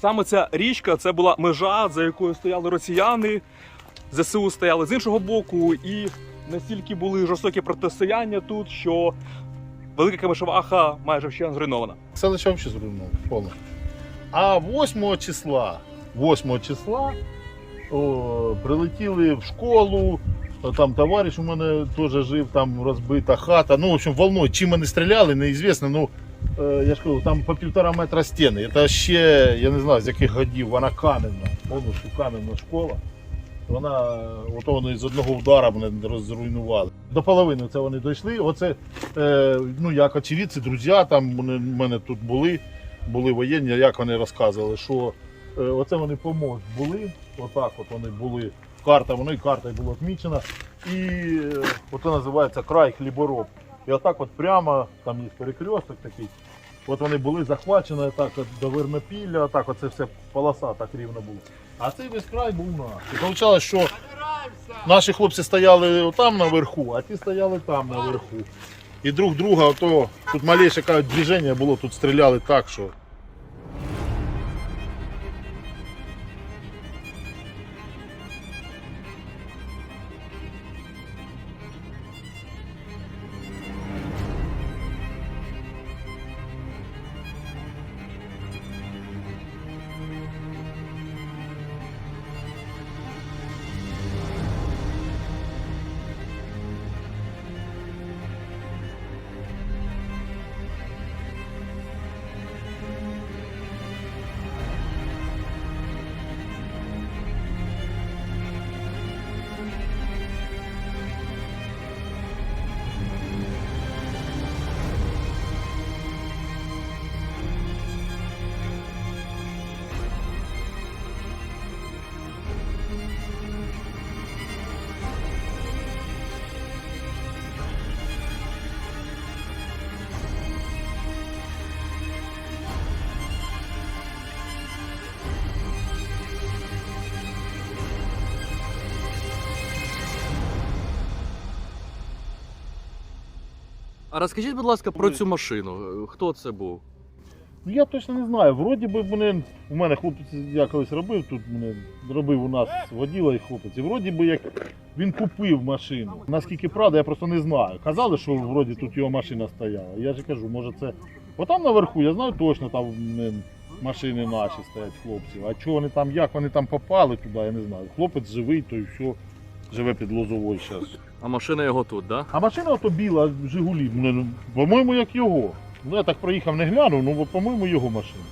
саме ця річка це була межа, за якою стояли росіяни, ЗСУ стояли з іншого боку, і настільки були жорстокі протистояння тут, що велика Камишеваха майже вщент зруйнована. Селище взагалі зруйновано повністю. А 8 числа, 8 числа о, прилетіли в школу. Там товариш у мене теж жив, там розбита хата. Ну, в общем, волною, чим вони стріляли, неізвісно. Ну, я ж кажу, там по півтора метра стіни. Це ще, я не знаю, з яких годів, вона каменна, повністю каменна школа. Вона, ото вони з одного удара мене розруйнували. До половини це вони дійшли. Оце, е, ну як очевидці, друзі, там в мене тут були, були воєнні, як вони розказували, що е, оце вони помост були, отак от вони були. Карта, воно і картою було відмічено. І е, ото називається край хлібороб. І отак от прямо, там є перекресток такий. От вони були захвачені так от до Вернопілля, отак оце все полоса так рівно було. А цей весь край був наш. І виходило, що наші хлопці стояли там наверху, а ті стояли там наверху. І друг друга, ото тут малейше кажуть, движення було, тут стріляли так, що. А розкажіть, будь ласка, про цю машину. Хто це був? Ну я точно не знаю. Вроді би вони, у мене хлопець, я колись робив, тут мене робив у нас воділа і хлопець. І вроді би як він купив машину. Наскільки правда, я просто не знаю. Казали, що вроді тут його машина стояла. Я ж кажу, може це. Бо там наверху, я знаю точно, там машини наші стоять хлопців. А чого вони там, як вони там попали туди, я не знаю. Хлопець живий, то і все. Живе під Лозовою зараз. А машина його тут, да? А машина ото біла, Жигулі, по-моєму, як його. Ну я так проїхав, не глянув, ну по-моєму, його машина.